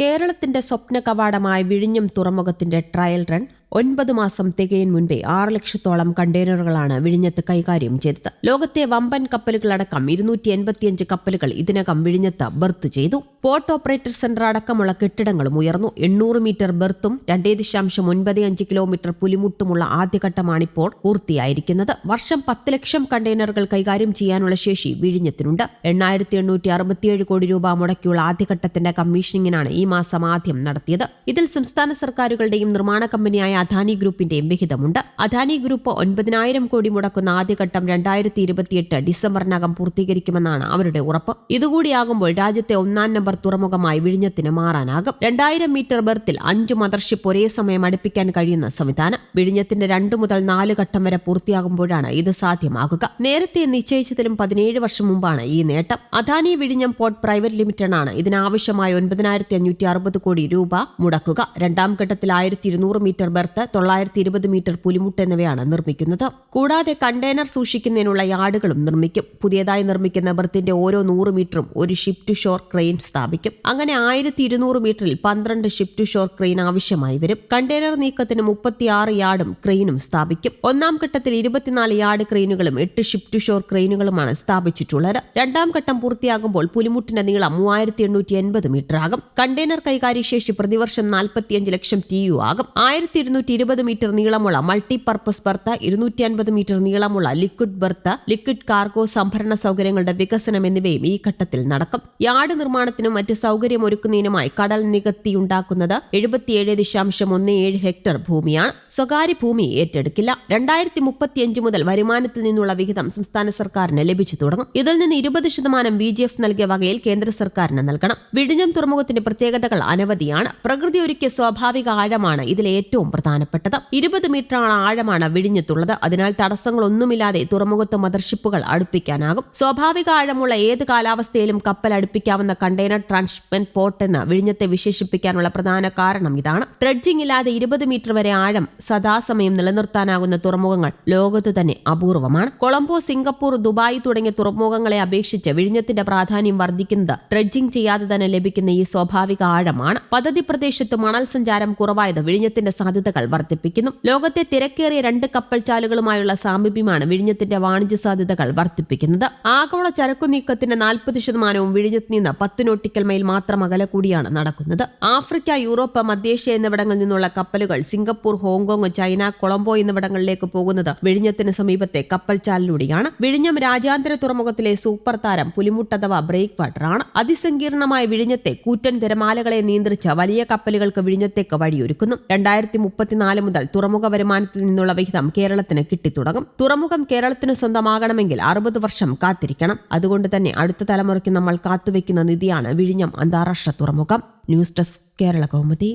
കേരളത്തിന്റെ സ്വപ്ന കവാടമായ വിഴിഞ്ഞം തുറമുഖത്തിന്റെ ട്രയൽ റൺ ഒൻപത് മാസം തികയും മുൻപേ ആറ് ലക്ഷത്തോളം കണ്ടെയ്നറുകളാണ് വിഴിഞ്ഞത്ത് കൈകാര്യം ചെയ്തത്. ലോകത്തെ വമ്പൻ കപ്പലുകളടക്കം ഇരുന്നൂറ്റി എൺപത്തിയഞ്ച് കപ്പലുകൾ ഇതിനകം വിഴിഞ്ഞത്ത് ബർത്ത് ചെയ്തു. പോർട്ട് ഓപ്പറേറ്റർ സെന്റർ അടക്കമുള്ള കെട്ടിടങ്ങളും ഉയർന്നു. എണ്ണൂറ് മീറ്റർ ബർത്തും രണ്ടേ ദശാംശം ഒൻപത് അഞ്ച് കിലോമീറ്റർ പുലിമുട്ടുമുള്ള ആദ്യഘട്ടമാണിപ്പോൾ പൂർത്തിയായിരിക്കുന്നത്. വർഷം പത്ത് ലക്ഷം കണ്ടെയ്നറുകൾ കൈകാര്യം ചെയ്യാനുള്ള ശേഷി വിഴിഞ്ഞത്തിനുണ്ട്. എണ്ണായിരത്തി എണ്ണൂറ്റി അറുപത്തിയേഴ് കോടി രൂപ മുടക്കിയുള്ള ആദ്യഘട്ടത്തിന്റെ കമ്മീഷനിങ്ങിനാണ് ഈ മാസം ആദ്യം നടത്തിയത്. ഇതിൽ സംസ്ഥാന സർക്കാരുകളുടെയും നിർമ്മാണ കമ്പനിയായ അദാനി ഗ്രൂപ്പിന്റെ വിഹിതമുണ്ട്. അദാനി ഗ്രൂപ്പ് ഒൻപതിനായിരം കോടി മുടക്കുന്ന ആദ്യഘട്ടം രണ്ടായിരത്തി ഇരുപത്തിയെട്ട് ഡിസംബറിനകം പൂർത്തീകരിക്കുമെന്നാണ് അവരുടെ ഉറപ്പ്. ഇതുകൂടിയാകുമ്പോൾ രാജ്യത്തെ ഒന്നാം നമ്പർ തുറമുഖമായി വിഴിഞ്ഞത്തിന് മാറാനാകും. രണ്ടായിരം മീറ്റർ ബർത്തിൽ അഞ്ച് മദർഷിപ്പ് ഒരേ സമയം അടുപ്പിക്കാൻ കഴിയുന്ന സംവിധാനം. വിഴിഞ്ഞത്തിന്റെ രണ്ടു മുതൽ നാല് ഘട്ടം വരെ പൂർത്തിയാകുമ്പോഴാണ് ഇത് സാധ്യമാകുക. നേരത്തെ നിശ്ചയിച്ചതിലും പതിനേഴ് വർഷം മുമ്പാണ് ഈ നേട്ടം. അദാനി വിഴിഞ്ഞം പോർട്ട് പ്രൈവറ്റ് ലിമിറ്റഡാണ് ഇതിനാവശ്യമായ ഒൻപതിനായിരത്തി അഞ്ഞൂറ്റി അറുപത് കോടി രൂപ മുടക്കുക. രണ്ടാം ഘട്ടത്തിൽ ആയിരത്തി ഇരുന്നൂറ് മീറ്റർ ബർത്ത് തൊള്ളായിരത്തി ഇരുപത് മീറ്റർ പുലിമുട്ട് എന്നിവയാണ് നിർമ്മിക്കുന്നത്. കൂടാതെ കണ്ടെയ്നർ സൂക്ഷിക്കുന്നതിനുള്ള യാർഡുകളും നിർമ്മിക്കും. പുതിയതായി നിർമ്മിക്കുന്ന ബർത്തിന്റെ ഓരോ നൂറ് മീറ്ററും ഒരു ഷിപ്പ് ടു ഷോർ ക്രെയിൻ സ്ഥാപിക്കും. അങ്ങനെ ആയിരത്തി ഇരുന്നൂറ് മീറ്ററിൽ പന്ത്രണ്ട് ഷിപ്പ് ടു ഷോർ ക്രെയിൻ ആവശ്യമായി വരും. കണ്ടെയ്നർ നീക്കത്തിന് മുപ്പത്തിയാറ് യാർഡും ക്രെയിനും സ്ഥാപിക്കും. ഒന്നാം ഘട്ടത്തിൽ ഇരുപത്തിനാല് യാർഡ് ക്രെയിനുകളും എട്ട് ഷിപ്പ് ടു ഷോർ ക്രെയിനുകളുമാണ് സ്ഥാപിച്ചിട്ടുള്ളത്. രണ്ടാം ഘട്ടം പൂർത്തിയാകുമ്പോൾ പുലിമുട്ടിന്റെ നീളം മൂവായിരത്തി എണ്ണൂറ്റി എൺപത് മീറ്റർ ആകും കണ്ടെയ്നർ കൈകാര്യശേഷി പ്രതിവർഷം നാൽപ്പത്തിയഞ്ച് ലക്ഷം ടി യു ആകും. ആയിരത്തി ഇരുന്നൂറ്റി ഇരുപത് മീറ്റർ നീളമുള്ള മൾട്ടിപർപ്പസ് ബർത്ത് ഇരുന്നൂറ്റി അൻപത് മീറ്റർ നീളമുള്ള ലിക്വിഡ് ബർത്ത് ലിക്വിഡ് കാർഗോ സംഭരണ സൗകര്യങ്ങളുടെ വികസനം എന്നിവയും ഈ ഘട്ടത്തിൽ നടക്കും. യാർഡ് നിർമ്മാണത്തിനും മറ്റ് സൗകര്യം ഒരുക്കുന്നതിനുമായി കടൽ നികത്തിയുണ്ടാക്കുന്നത് എഴുപത്തിയേഴ് ദശാംശം ഒന്ന് ഏഴ് ഹെക്ടർ ഭൂമിയാണ്. സ്വകാര്യ ഭൂമി ഏറ്റെടുക്കില്ല. രണ്ടായിരത്തി മുപ്പത്തിയഞ്ച് മുതൽ വരുമാനത്തിൽ നിന്നുള്ള വിഹിതം സംസ്ഥാന സർക്കാരിന് ലഭിച്ചു തുടങ്ങും. ഇതിൽ നിന്ന് ഇരുപത് ശതമാനം ബി ജി എഫ് നൽകിയ വകയിൽ കേന്ദ്ര സർക്കാരിന് നൽകണം. വിഴിഞ്ഞം തുറമുഖത്തിന്റെ പ്രത്യേകതകൾ അനവധിയാണ്. പ്രകൃതി ഒരുക്കിയ സ്വാഭാവിക ആഴമാണ് ഇതിൽ ഏറ്റവും പ്രധാനപ്പെട്ടത് ഇരുപത് മീറ്റർ ആഴമാണ് വിഴിഞ്ഞത്തുള്ളത്. അതിനാൽ തടസ്സങ്ങളൊന്നുമില്ലാതെ തുറമുഖത്ത് മദർഷിപ്പുകൾ അടുപ്പിക്കാനാകും. സ്വാഭാവിക ആഴമുള്ള ഏത് കാലാവസ്ഥയിലും കപ്പൽ അടുപ്പിക്കാവുന്ന കണ്ടെയ്നർ ട്രാൻസ്മെന്റ് പോർട്ട് എന്ന് വിഴിഞ്ഞത്തെ വിശേഷിപ്പിക്കാനുള്ള പ്രധാന കാരണം ഇതാണ്. ഡ്രഡ്ജിംഗ് ഇല്ലാതെ ഇരുപത് മീറ്റർ വരെ ആഴം സദാസമയം നിലനിർത്താനാകുന്ന തുറമുഖങ്ങൾ ലോകത്ത് തന്നെ അപൂർവമാണ്. കൊളംബോ സിംഗപ്പൂർ ദുബായ് തുടങ്ങിയ തുറമുഖങ്ങളെ അപേക്ഷിച്ച് വിഴിഞ്ഞത്തിന്റെ പ്രാധാന്യം വർദ്ധിക്കുന്നത് ഡ്രഡ്ജിംഗ് ചെയ്യാതെ തന്നെ ലഭിക്കുന്ന ഈ സ്വാഭാവിക ആഴമാണ്. പദ്ധതി പ്രദേശത്ത് മണൽ സഞ്ചാരം കുറവായത് വിഴിഞ്ഞത്തിന്റെ സാധ്യതകൾ വർദ്ധിപ്പിക്കുന്നു. ലോകത്തെ തിരക്കേറിയ രണ്ട് കപ്പൽ ചാലുകളുമായുള്ള സാമീപ്യമാണ് വിഴിഞ്ഞത്തിന്റെ വാണിജ്യ സാധ്യതകൾ വർദ്ധിപ്പിക്കുന്നത്. ആഗോള ചരക്കു നീക്കത്തിന്റെ നാൽപ്പത് ശതമാനവും വിഴിഞ്ഞത്ത് നിന്ന് പത്ത് നോട്ടിക്കൽ മൈൽ മാത്രം അകല കൂടിയാണ് നടക്കുന്നത്. ആഫ്രിക്ക യൂറോപ്പ് മധ്യേഷ്യ എന്നിവിടങ്ങളിൽ നിന്നുള്ള കപ്പലുകൾ സിംഗപ്പൂർ ഹോങ്കോങ് ചൈന കൊളംബോ എന്നിവിടങ്ങളിലേക്ക് പോകുന്നത് വിഴിഞ്ഞത്തിന് സമീപത്തെ കപ്പൽ ചാലിലൂടെയാണ് വിഴിഞ്ഞം രാജ്യാന്തര തുറമുഖത്തിലെ സൂപ്പർ താരം പുലിമുട്ട് അഥവാ ബ്രേക്ക് ആണ്. അതിസങ്കീർണമായ വിഴിഞ്ഞത്തെ കൂറ്റൻ തിരമാലകളെ നിയന്ത്രിച്ച വലിയ കപ്പലുകൾക്ക് വിഴിഞ്ഞത്തേക്ക് വഴിയൊരുക്കുന്നു. രണ്ടായിരത്തി മുപ്പത്തിനാല് മുതൽ തുറമുഖ വരുമാനത്തിൽ നിന്നുള്ള വിഹിതം കേരളത്തിന് കിട്ടിത്തുടങ്ങും. തുറമുഖം കേരളത്തിന് സ്വന്തമാകണമെങ്കിൽ അറുപത് വർഷം കാത്തിരിക്കണം. അതുകൊണ്ട് തന്നെ അടുത്ത തലമുറയ്ക്ക് നമ്മൾ കാത്തുവെക്കുന്ന നിധിയാണ് വിഴിഞ്ഞം അന്താരാഷ്ട്ര തുറമുഖം. News desk Kerala Kaumudi.